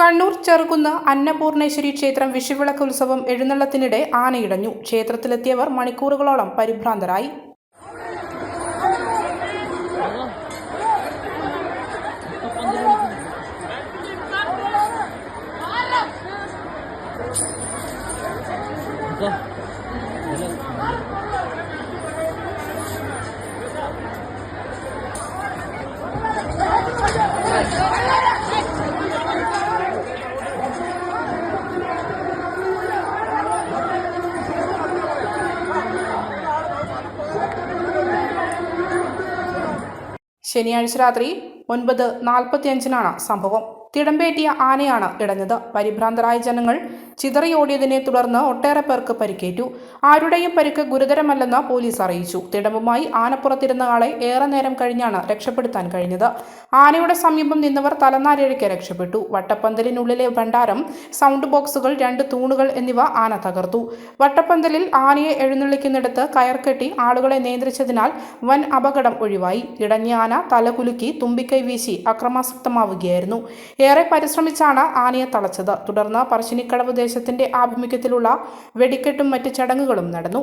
കണ്ണൂർ ചെറുകുന്ന് അന്നപൂർണേശ്വരി ക്ഷേത്രം വിഷുവിളക്ക് ഉത്സവം എഴുന്നള്ളത്തിനിടെ ആനയിടഞ്ഞു. ക്ഷേത്രത്തിലെത്തിയവർ മണിക്കൂറുകളോളം പരിഭ്രാന്തരായി. ശനിയാഴ്ച രാത്രി ഒൻപത് നാൽപ്പത്തിയഞ്ചിനാണ് സംഭവം. തിടമ്പേറ്റിയ ആനയാണ് ഇടഞ്ഞത്. പരിഭ്രാന്തരായ ജനങ്ങൾ ചിതറിയോടിയതിനെ തുടർന്ന് ഒട്ടേറെ പേർക്ക് പരിക്കേറ്റു. ആരുടെയും പരിക്ക് ഗുരുതരമല്ലെന്ന് പോലീസ് അറിയിച്ചു. തിടമ്പുമായി ആനപ്പുറത്തിരുന്ന ആളെ ഏറെ നേരം കഴിഞ്ഞാണ് രക്ഷപ്പെടുത്താൻ കഴിഞ്ഞത്. ആനയുടെ സമീപം നിന്നവർ തലനാരിഴയ്ക്ക് രക്ഷപ്പെട്ടു. വട്ടപ്പന്തലിനുള്ളിലെ ഭണ്ഡാരം സൗണ്ട് ബോക്സുകൾ രണ്ട് തൂണുകൾ എന്നിവ ആന തകർത്തു. വട്ടപ്പന്തലിൽ ആനയെ എഴുന്നള്ളിക്കുന്നിടത്ത് കയർ കെട്ടി ആളുകളെ നിയന്ത്രിച്ചതിനാൽ വൻ അപകടം ഒഴിവായി. ഇടഞ്ഞ ആന തലകുലുക്കി തുമ്പിക്കൈ വീശി അക്രമാസക്തമാവുകയായിരുന്നു. ഏറെ പരിശ്രമിച്ചാണ് ആനയെ തളച്ചത്. തുടർന്ന് പറശ്ശിനിക്കടവ് ദേശത്തിന്റെ ആഭിമുഖ്യത്തിലുള്ള വെടിക്കെട്ടും മറ്റ് ചടങ്ങുകളും നടന്നു.